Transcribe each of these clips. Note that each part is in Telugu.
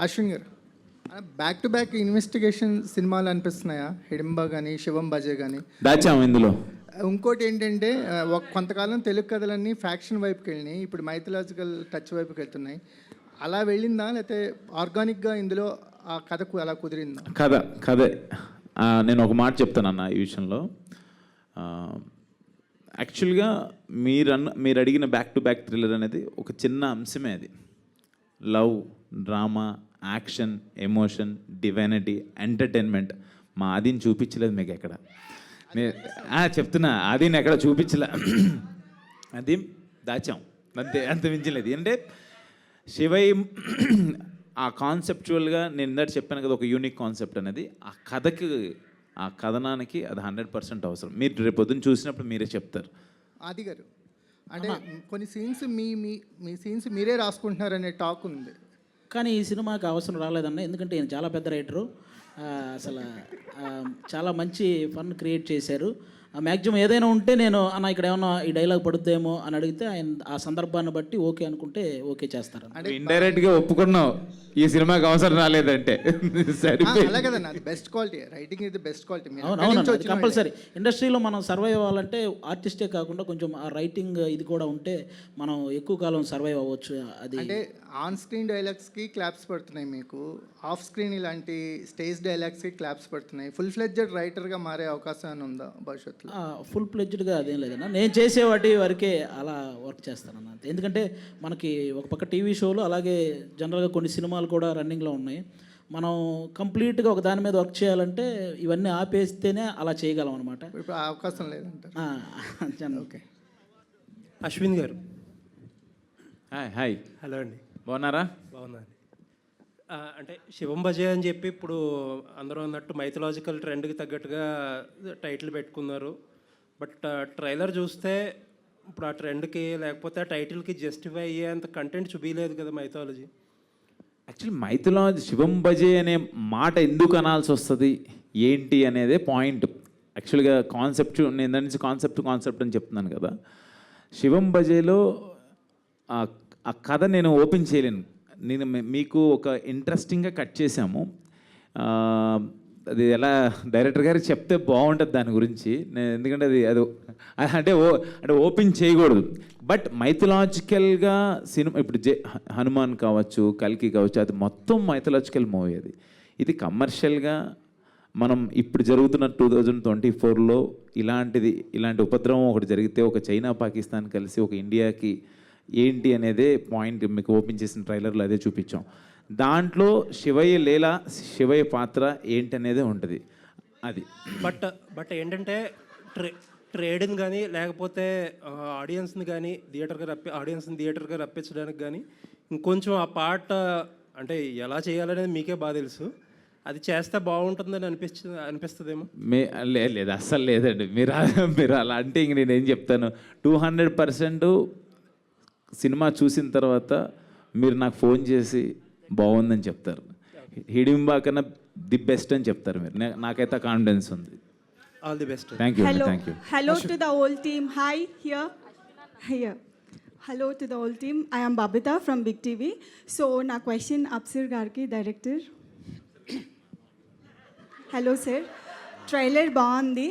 అశ్విన్ గారు బ్యాక్ టు బ్యాక్ ఇన్వెస్టిగేషన్ సినిమాలు అనిపిస్తున్నాయా? హిడింబా కానీ శివం బజే కానీ ఇందులో. ఇంకోటి ఏంటంటే కొంతకాలం తెలుగు కథలన్నీ ఫ్యాక్షన్ వైపుకి వెళ్ళినాయి. ఇప్పుడు మైథలాజికల్ టచ్ వైపుకి వెళ్తున్నాయి. అలా వెళ్ళిందా? లేకపోతే ఆర్గానిక్గా ఇందులో ఆ కథకు అలా కుదిరిందా? కథ కథే. నేను ఒక మాట చెప్తానన్న ఈ విషయంలో. యాక్చువల్గా మీరు అన్న మీరు అడిగిన బ్యాక్ టు బ్యాక్ థ్రిల్లర్ అనేది ఒక చిన్న అంశమే అది. Love drama action emotion divinity entertainment. మా ఆదిని చూపించలేదు మీకు ఎక్కడ. చెప్తున్నా ఆదిని ఎక్కడ చూపించలే. అది దాచాం. అంతే అంత మించలేదు. అంటే శివై ఆ కాన్సెప్చువల్గా నేను ఇందాక చెప్పాను కదా ఒక యూనిక్ కాన్సెప్ట్ అనేది. ఆ కథకి ఆ కథనానికి అది హండ్రెడ్ పర్సెంట్ అవసరం. మీరు రేపు పొద్దున్న చూసినప్పుడు మీరే చెప్తారు. ఆది గారు. అంటే కొన్ని సీన్స్ మీ మీ మీ సీన్స్ మీరే రాసుకుంటున్నారనే టాక్ ఉంది. కానీ ఈ సినిమాకి అవసరం రాలేదన్న ఎందుకంటే ఈయన చాలా పెద్ద రైటరు అసలు చాలా మంచి ఫన్ క్రియేట్ చేశారు. మ్యాక్సిమం ఏదైనా ఉంటే నేను అన్న ఇక్కడ ఏమన్నా ఈ డైలాగ్ పడుద్దేమో అని అడిగితే ఆయన ఆ సందర్భాన్ని బట్టి ఓకే అనుకుంటే ఓకే చేస్తారు. ఇండైరెక్ట్గా ఒప్పుకున్నావు ఈ సినిమాకి అవసరం రాలేదంటే. ఆ, సరిపోయి అలా కదన్న అది బెస్ట్ క్వాలిటీ రైటింగ్ ఇది బెస్ట్ క్వాలిటీ మీరు అవును ఎక్కడి నుంచి అవును వచ్చిన కంపల్సరీ. ఇండస్ట్రీలో మనం సర్వైవ్ అవ్వాలంటే ఆర్టిస్టే కాకుండా కొంచెం ఆ రైటింగ్ ఇది కూడా ఉంటే మనం ఎక్కువ కాలం సర్వైవ్ అవ్వచ్చు అది. అంటే ఆన్ స్క్రీన్ డైలాగ్స్కి క్లాప్స్ పడుతున్నాయి మీకు ఆఫ్ స్క్రీన్ ఇలాంటి స్టేజ్ డైలాగ్స్కి క్లాప్స్ పడుతున్నాయి. ఫుల్ ఫ్లెడ్జెడ్ రైటర్గా మారే అవకాశం ఉందా భవిష్యత్తులో? ఫుల్ ప్లెడ్జ్డ్గా అదేం లేదన్న. నేను చేసే వాటి వరకే అలా వర్క్ చేస్తానన్న. అంతే. ఎందుకంటే మనకి ఒక పక్క టీవీ షోలు అలాగే జనరల్గా కొన్ని సినిమాలు కూడా రన్నింగ్లో ఉన్నాయి. మనం కంప్లీట్గా ఒక దాని మీద వర్క్ చేయాలంటే ఇవన్నీ ఆపేస్తేనే అలా చేయగలం అనమాట ఇప్పుడు అవకాశం లేదంటారు. ఓకే. అశ్విన్ గారు. హాయ్ హాయ్ హలో అండి. బాగున్నారా? బాగున్నాను. అంటే శివం భజే అని చెప్పి ఇప్పుడు అందరూ అన్నట్టు మైథలాజికల్ ట్రెండ్కి తగ్గట్టుగా టైటిల్ పెట్టుకున్నారు. బట్ ట్రైలర్ చూస్తే ఇప్పుడు ఆ ట్రెండ్కి లేకపోతే ఆ టైటిల్కి జస్టిఫై అయ్యేంత కంటెంట్ చూపించలేదు కదా మైథాలజీ యాక్చువల్లీ మైథలాజీ శివం భజే అనే మాట ఎందుకు అనాల్సి వస్తుంది? ఏంటి అనేదే పాయింట్ యాక్చువల్గా కాన్సెప్ట్ నేను దాని నుంచి కాన్సెప్ట్ కాన్సెప్ట్ అని చెప్తున్నాను కదా. శివం భజేలో ఆ ఆ కథ నేను ఓపెన్ చేయలేను. నేను మీకు ఒక ఇంట్రెస్టింగ్గా కట్ చేశాము. అది ఎలా డైరెక్టర్ గారికి చెప్తే బాగుంటుంది దాని గురించి. నేను ఎందుకంటే అది అది అంటే ఓ అంటే ఓపెన్ చేయకూడదు. బట్ మైథలాజికల్గా సినిమా ఇప్పుడు జే హనుమాన్ కావచ్చు కల్కి కావచ్చు అది మొత్తం మైథలాజికల్ మూవీ అది. ఇది కమర్షియల్గా మనం ఇప్పుడు జరుగుతున్న టూ థౌజండ్ ట్వంటీ ఫోర్లో ఇలాంటిది ఇలాంటి ఉపద్రవం ఒకటి జరిగితే ఒక చైనా పాకిస్తాన్ కలిసి ఒక ఇండియాకి ఏంటి అనేదే పాయింట్ మీకు ఓపెన్ చేసిన ట్రైలర్లో అదే చూపించాం. దాంట్లో శివయ్య లీల శివయ్య పాత్ర ఏంటి అనేదే ఉంటుంది. అది. బట్ బట్ ఏంటంటే ట్రే ట్రేడ్ని కానీ లేకపోతే ఆడియన్స్ని కానీ థియేటర్గా రప్పి ఆడియన్స్ని థియేటర్గా రప్పించడానికి కానీ ఇంకొంచెం ఆ పాట అంటే ఎలా చేయాలనేది మీకే బాగా తెలుసు. అది చేస్తే బాగుంటుందని అనిపించ అనిపిస్తుందేమో? మే లే- లేదు అస్సలు లేదండి. మీరు మీరు అలా అంటే ఇంక నేను ఏం చెప్తాను. టూ హండ్రెడ్ పర్సెంట్ సినిమా చూసిన తర్వాత మీరు నాకు ఫోన్ చేసి బాగుందని చెప్తారు. హిడింబా కన్నా ది బెస్ట్ అని చెప్తారు మీరు. నాకైతే కాన్ఫిడెన్స్ ఉంది. All the best thank you thank you to the whole team. Hi, here, here. Hello to the whole team. I am Babita from Big TV. So, నా క్వశ్చన్ అప్సర్ గారికి డైరెక్టర్ హలో సార్ ట్రైలర్ బాగుంది.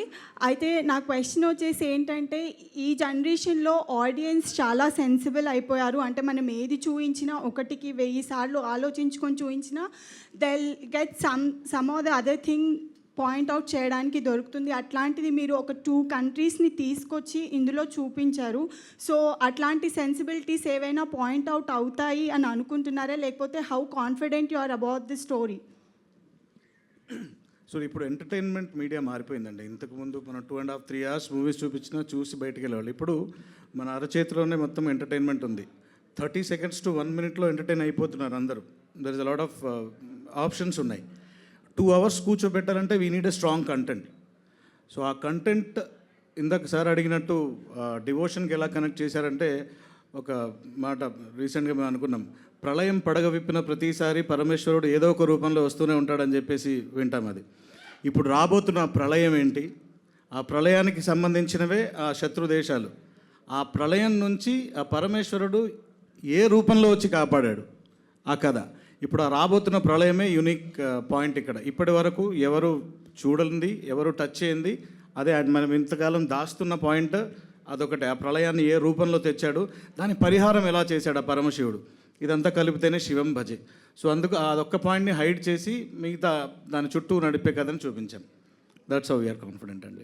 అయితే నా క్వశ్చన్ వచ్చేసి ఏంటంటే ఈ జనరేషన్లో ఆడియన్స్ చాలా సెన్సిబుల్ అయిపోయారు. అంటే మనం ఏది చూపించినా ఒకటికి వెయ్యి సార్లు ఆలోచించుకొని చూపించినా they'll get some some of the other thing point out చేయడానికి దొరుకుతుంది. అట్లాంటిది మీరు ఒక టూ కంట్రీస్ని తీసుకొచ్చి ఇందులో చూపించారు. సో అట్లాంటి సెన్సిబిలిటీస్ ఏవైనా పాయింట్ అవుట్ అవుతాయి అని అనుకుంటున్నారా? లేకపోతే how confident you are about the story so ఇప్పుడు ఎంటర్టైన్మెంట్ మీడియా మారిపోయిందండి. ఇంతకుముందు మనం two and half three hours movies చూపించినా చూసి బయటికి వెళ్ళేవాళ్ళు. ఇప్పుడు మన అరచేతిలోనే మొత్తం ఎంటర్టైన్మెంట్ ఉంది. థర్టీ సెకండ్స్ టు వన్ మినిట్లో ఎంటర్టైన్ అయిపోతున్నారు అందరూ. There is a lot of options ఉన్నాయి. Two hours కూర్చోబెట్టాలంటే we need a strong content so ఆ కంటెంట్ ఇందాక సార్ అడిగినట్టు డివోషన్కి ఎలా కనెక్ట్ చేశారంటే ఒక మాట రీసెంట్గా మేము అనుకున్నాం. ప్రళయం పడగ విప్పిన ప్రతిసారి పరమేశ్వరుడు ఏదో ఒక రూపంలో వస్తూనే ఉంటాడని చెప్పేసి వింటాం అది. ఇప్పుడు రాబోతున్న ప్రళయం ఏంటి? ఆ ప్రళయానికి సంబంధించినవే ఆ శత్రు దేశాలు. ఆ ప్రళయం నుంచి ఆ పరమేశ్వరుడు ఏ రూపంలో వచ్చి కాపాడాడు? ఆ కథ. ఇప్పుడు ఆ రాబోతున్న ప్రళయమే యూనిక్ పాయింట్ ఇక్కడ. ఇప్పటి వరకు ఎవరు చూడండి ఎవరు టచ్ చేయండి అదే మనం ఇంతకాలం దాస్తున్న పాయింట్ అదొకటి. ఆ ప్రళయాన్ని ఏ రూపంలో తెచ్చాడు? దాని పరిహారం ఎలా చేశాడు ఆ పరమశివుడు? ఇదంతా కలిపితేనే శివం భజే. సో అందుకు అదొక్క పాయింట్ని హైడ్ చేసి మిగతా దాని చుట్టూ నడిపే కథని చూపించాం. దట్స్ హౌ వీఆర్ కాన్ఫిడెంట్ అండి.